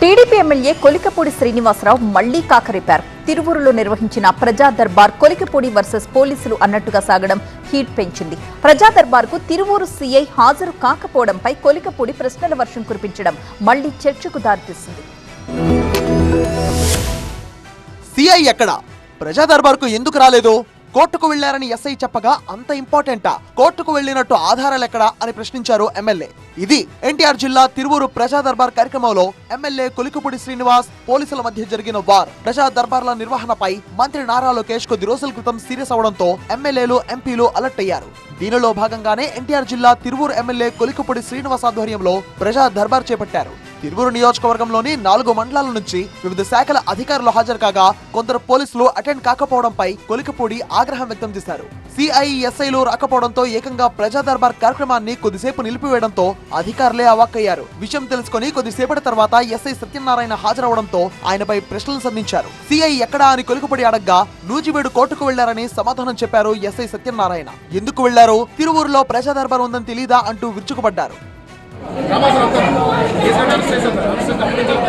TDP MLA Kolikapudi Srinivasarao మళ్ళీ కాకరిపారు. తిరువూరులో నిర్వహించిన ప్రజా దర్బార్ కొలికపూడి వర్సెస్ పోలీసులు అన్నట్టుగా సాగడం హీట్ పెంచింది. ప్రజా దర్బార్కు తిరువూరు సీఐ హాజరు కాకపోవడంపై కొలికపూడి ప్రశ్నల వర్షం కురిపించడం మళ్ళీ చర్చకు దారితీసింది. సిఐ ఎక్కడ? ప్రజా దర్బార్కు ఎందుకు రాలేదు? కోర్టుకు వెళ్ళారని ఎస్ఐ చెప్పగా అంత ఇంపార్టెంటా? కోర్టుకు వెళ్ళినట్టు ఆధారాలు ఎక్కడా అని ప్రశ్నించారు ఎమ్మెల్యే. ఇది ఎన్టీఆర్ జిల్లా తిరువూరు ప్రజా దర్బార్ కార్యక్రమంలో ఎమ్మెల్యే కొలికపూడి శ్రీనివాస్ పోలీసుల మధ్య జరిగిన వార్. ప్రజా దర్బార్ల నిర్వహణపై మంత్రి నారా లోకేష్ కొద్ది రోజుల క్రితం సీరియస్ అవడంతో ఎమ్మెల్యేలు ఎంపీలు అలర్ట్ అయ్యారు. దీనిలో భాగంగానే ఎన్టీఆర్ జిల్లా తిరువూరు ఎమ్మెల్యే కొలికపూడి శ్రీనివాస్ ఆధ్వర్యంలో ప్రజా దర్బార్ చేపట్టారు. తిరువురు నియోజకవర్గంలోని నాలుగు మండలాల నుంచి వివిధ శాఖల అధికారులు హాజరు కాగా కొందరు పోలీసులు అటెండ్ కాకపోవడంపై కొలికపూడి ఆగ్రహం వ్యక్తం చేశారు. సిఐఎస్ఐలు రాకపోవడంతో ఏకంగా ప్రజా దర్బార్ కార్యక్రమాన్ని కొద్దిసేపు నిలిపివేయడంతో అధికారులే అవాక్కయ్యారు. విషయం తెలుసుకుని కొద్దిసేపటి తర్వాత ఎస్ఐ సత్యనారాయణ హాజరవడంతో ఆయనపై ప్రశ్నలు సంధించారు. సిఐ ఎక్కడా అని కొలికపడి అడగ్గా నూజివేడు కోర్టుకు వెళ్ళారని సమాధానం చెప్పారు ఎస్ఐ సత్యనారాయణ. ఎందుకు వెళ్ళారు? తిరువూరులో ప్రజా దర్బార్ ఉందని తెలీదా అంటూ విరుచుకుపడ్డారు. vocês, vocês aprendem